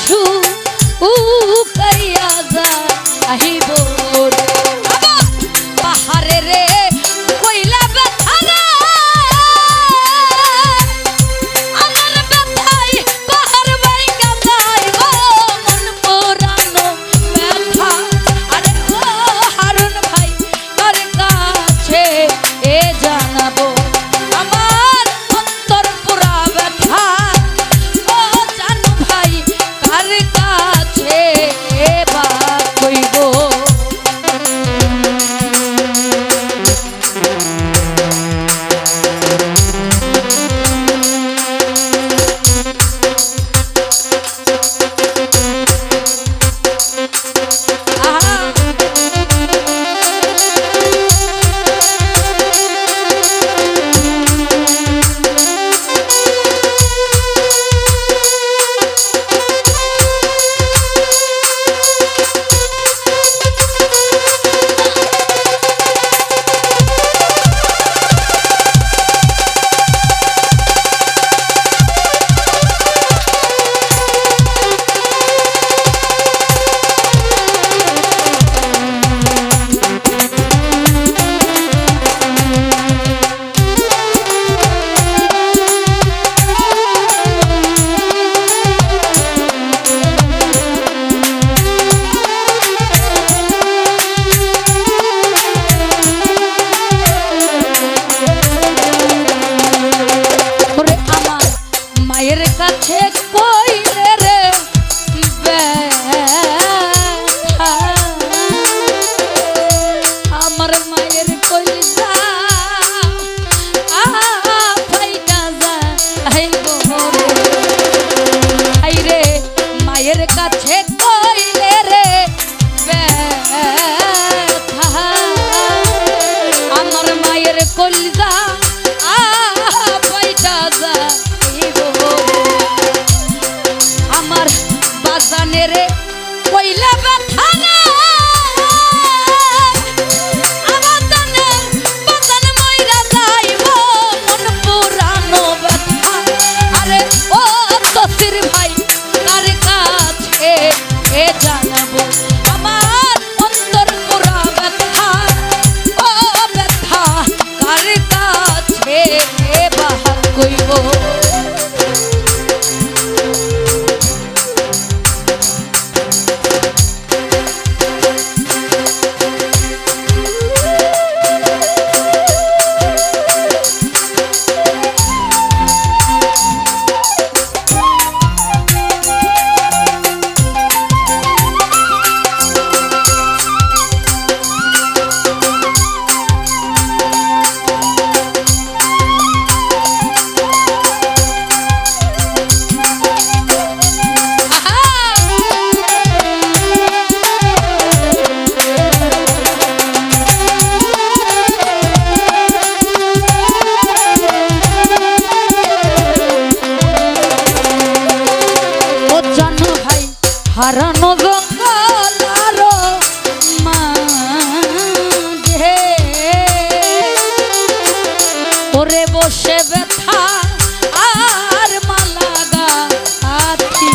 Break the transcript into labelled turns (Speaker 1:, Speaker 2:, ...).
Speaker 1: সু উকাইয়া যায় আহিব জানাবো ধরে বসে ব্যথা আর মালাগা আতি